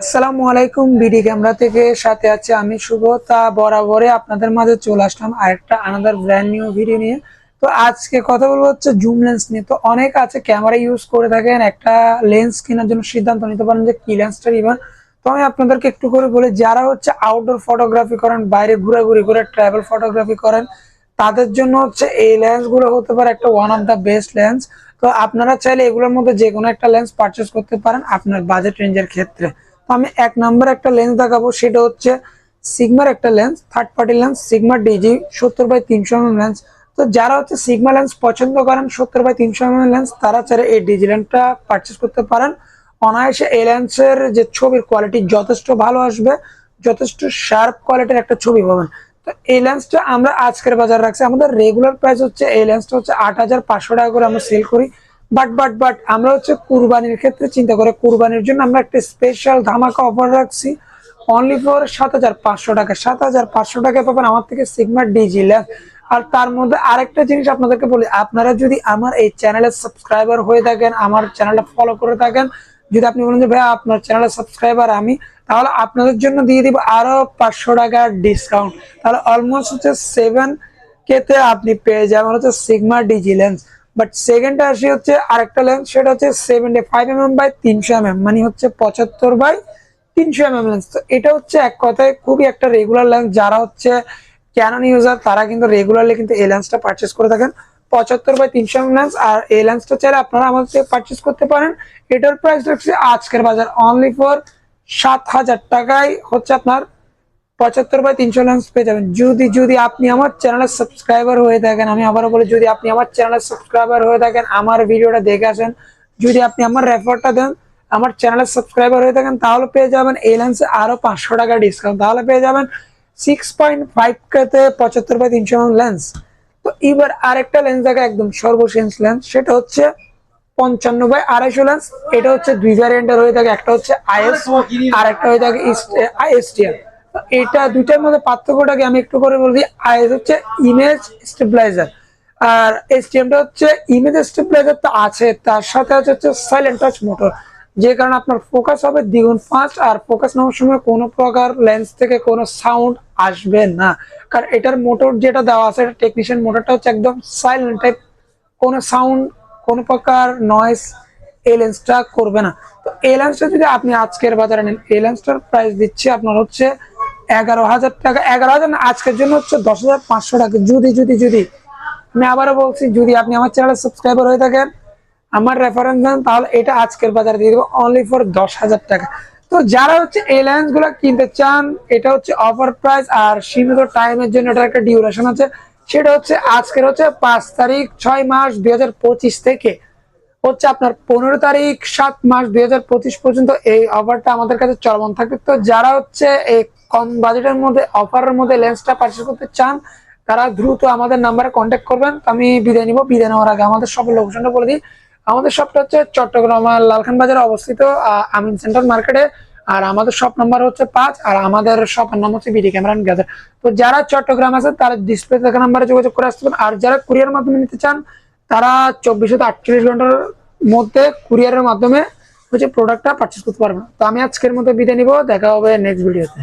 আসসালামু আলাইকুম, BD camera থেকে সাথে আছে আমি শুভ। তা বরাবরে আপনাদের মাঝে চলে আসলাম আরেকটা আনাদার ব্র্যান্ড নিউ ভিডিও নিয়ে। তো আজকে কথা বলব হচ্ছে জুম লেন্স নিয়ে। তো অনেক আছে ক্যামেরা ইউজ করে থাকেন, একটা লেন্স কেনার জন্য সিদ্ধান্ত নিতে পারেন যে কি লেন্সটা নিবেন। তো আমি আপনাদেরকে একটু করে বলি, যারা হচ্ছে আউটডোর ফটোগ্রাফি করেন, বাইরে ঘোরাঘুরি করে ট্রাভেল ফটোগ্রাফি করেন, তাদের জন্য হচ্ছে এই লেন্সগুলো হতে পারে একটা one of the best lens তো আপনারা চাইলে এগুলোর মধ্যে যে কোনো একটা লেন্স পারচেস করতে পারেন আপনার বাজেট রেঞ্জের ক্ষেত্রে। আমি এক নম্বর একটা লেন্স দেখাবো, সেটা হচ্ছে সিগমার একটা lens third party lens Sigma DG সত্তর বাই তিনশো এম লেন্স তো যারা হচ্ছে সিগমা লেন্স পছন্দ করেন, সত্তর বাই তিনশো এম লেন্স তারা চাইলে এই ডিজি লেন্সটা পারচেস করতে পারেন। অনায়াসে এই লেন্সের যে ছবির কোয়ালিটি যথেষ্ট ভালো আসবে, যথেষ্ট শার্প কোয়ালিটির একটা ছবি পাবেন। তো এই লেন্সটা আমরা আজকের বাজার রাখছি। আমাদের রেগুলার প্রাইস হচ্ছে, এই লেন্সটা হচ্ছে আট হাজার পাঁচশো টাকা করে আমরা সেল করি। বাট বাট বাট আমরা হচ্ছে কুরবানির ক্ষেত্রে চিন্তা করে কুরবানির জন্য আমরা একটা স্পেশাল ধামাকা অফার রাখছি। অনলি ফর সাত হাজার পাঁচশো টাকা। সাত হাজার পাঁচশো টাকা পাবেন আমার থেকে সিগমা ডিজি ল্যাম্প আর তার মধ্যে আরেকটা জিনিস আপনাদেরকে বলি, আপনারা যদি আমার এই চ্যানেলের সাবস্ক্রাইবার হয়ে থাকেন, আমার চ্যানেলটা ফলো করে থাকেন, যদি আপনি বলেন যে, ভাইয়া, আপনার চ্যানেলের সাবস্ক্রাইবার আমি, তাহলে আপনাদের জন্য দিয়ে দিব আরও পাঁচশো টাকা ডিসকাউন্ট তাহলে অলমোস্ট হচ্ছে সেভেন কেতে আপনি পেয়ে যাবেন হচ্ছে সিগমা ডিজি বাট সেকেন্ডটা আসি হচ্ছে আরেকটা লেন্স সেটা হচ্ছে seventy five M M by তিনশো এম এম মানে হচ্ছে পঁচাত্তর বাই তিনশো এম এম লেন্স তো এটা হচ্ছে এক কথায় খুবই একটা রেগুলার লেন্স যারা হচ্ছে ক্যানন ইউজার তারা কিন্তু রেগুলারলি কিন্তু এই লেন্সটা পারচেস করে থাকেন। পঁচাত্তর বাই তিনশো এম লেন্স আর এই লেন্সটা চাইলে আপনারা আমাদের থেকে পারচেস করতে পারেন। এটার প্রাইস রাখছি আজকের বাজার অনলি ফর সাত হাজার টাকায় হচ্ছে আপনার পঁচাত্তর বাই তিনশো লেন্স পেয়ে যাবেন। যদি যদি আপনি আমার চ্যানেলের সাবস্ক্রাইবার হয়ে থাকেন, আমি আবারও বলি, যদি আপনি আমার চ্যানেলের সাবস্ক্রাইবার হয়ে থাকেন, আমার ভিডিওটা দেখে আসেন, যদি আপনি আমার রেফারটা দেন, আমার চ্যানেলের সাবস্ক্রাইবার হয়ে থাকেন, তাহলে পেয়ে যাবেন এই লেন্সে আরও পাঁচশো টাকা ডিসকাউন্ট তাহলে পেয়ে যাবেন সিক্স পয়েন্ট ফাইভ কেতে পঁচাত্তর বাই তিনশো লেন্স তো এবার আরেকটা লেন্স দেখা, একদম সর্বশেষ লেন্স সেটা হচ্ছে পঞ্চান্ন বাই আড়াইশো লেন্স এটা হচ্ছে দুই ভ্যারিয়েন্টের হয়ে থাকে, একটা হচ্ছে আইএস আর একটা হয়ে থাকে আইএসটিএম এটা দুইটার মধ্যে পার্থক্যটাকে আমি একটু করে বলছি আইএস হচ্ছে ইমেজ স্টেবিলাইজার আর এসটিএমটা হচ্ছে ইমেজ স্টেবিলাইজার তো আছে, তার সাথে আছে হচ্ছে সাইলেন্ট টাচ মোটর যে কারণে আপনার ফোকাস হবে দ্বিগুণ ফাস্ট আর ফোকাস নেওয়ার সময় কোনো প্রকার লেন্স থেকে কোনো সাউন্ড আসবে না। কারণ এটার মোটর যেটা দেওয়া আছে, এটা টেকনিশিয়ান মোটরটা হচ্ছে একদম সাইলেন্ট টাইপ কোনো সাউন্ড কোনো প্রকার নয়েস এই লেন্সটা করবে না। তো এই লেন্সটা যদি আপনি আজকের বাজারে নেন, এই লেন্সটার প্রাইস দিচ্ছে আপনার হচ্ছে এগারো হাজার টাকা। এগারো হাজার আজকের জন্য হচ্ছে দশ হাজার পাঁচশো টাকা। যদি যদি যদি। আমি আবারও বলছি, যদি আপনি আমার চ্যানেলের সাবস্ক্রাইবার হয়ে থাকেন, আমার রেফারেন্স দেন তাহলে এটা আজকের বাজারে দিয়ে দেবো অনলি ফর দশ হাজার টাকা। তো যারা হচ্ছে এই লেন্সগুলো কিনতে চান, এটা হচ্ছে অফার প্রাইস আর সীমিত টাইমের জন্য এটা একটা ডিউরেশন আছে। সেটা হচ্ছে আজকের হচ্ছে পাঁচ তারিখ, ছয় মাস দুই হাজার পঁচিশ থেকে। হচ্ছে আপনার পনেরো তারিখ, সাত মাস দুই হাজার পঁচিশ পর্যন্ত এই অফারটা আমাদের কাছে চলমান থাকবে। তো যারা হচ্ছে এই কম বাজেটের মধ্যে অফারের মধ্যে লেন্সটা পারচেস করতে চান, তারা দ্রুত আমাদের নাম্বারে কন্ট্যাক্ট করবেন। আমি বিদায় নিব। বিদায় নেওয়ার আগে আমাদের সবের লোকেশনটা বলে দিই। আমাদের শপটা হচ্ছে চট্টগ্রাম লালখান বাজারে অবস্থিত আমিন সেন্টার মার্কেটে আর আমাদের শপ নাম্বার হচ্ছে পাঁচ, আর আমাদের শপের নাম হচ্ছে বিডি ক্যামেরা গ্যাদার তো যারা চট্টগ্রাম আছে, তারা ডিসপ্লে থাকা নাম্বারে যোগাযোগ করে আসতে আর যারা কুরিয়ার মাধ্যমে নিতে চান তারা চব্বিশ থেকে আটচল্লিশ ঘণ্টার মধ্যে কুরিয়ারের মাধ্যমে হচ্ছে প্রোডাক্টটা পারচেস করতে পারবে তো আমি আজকের মধ্যে বিদায় নিব, দেখা হবে নেক্সট ভিডিওতে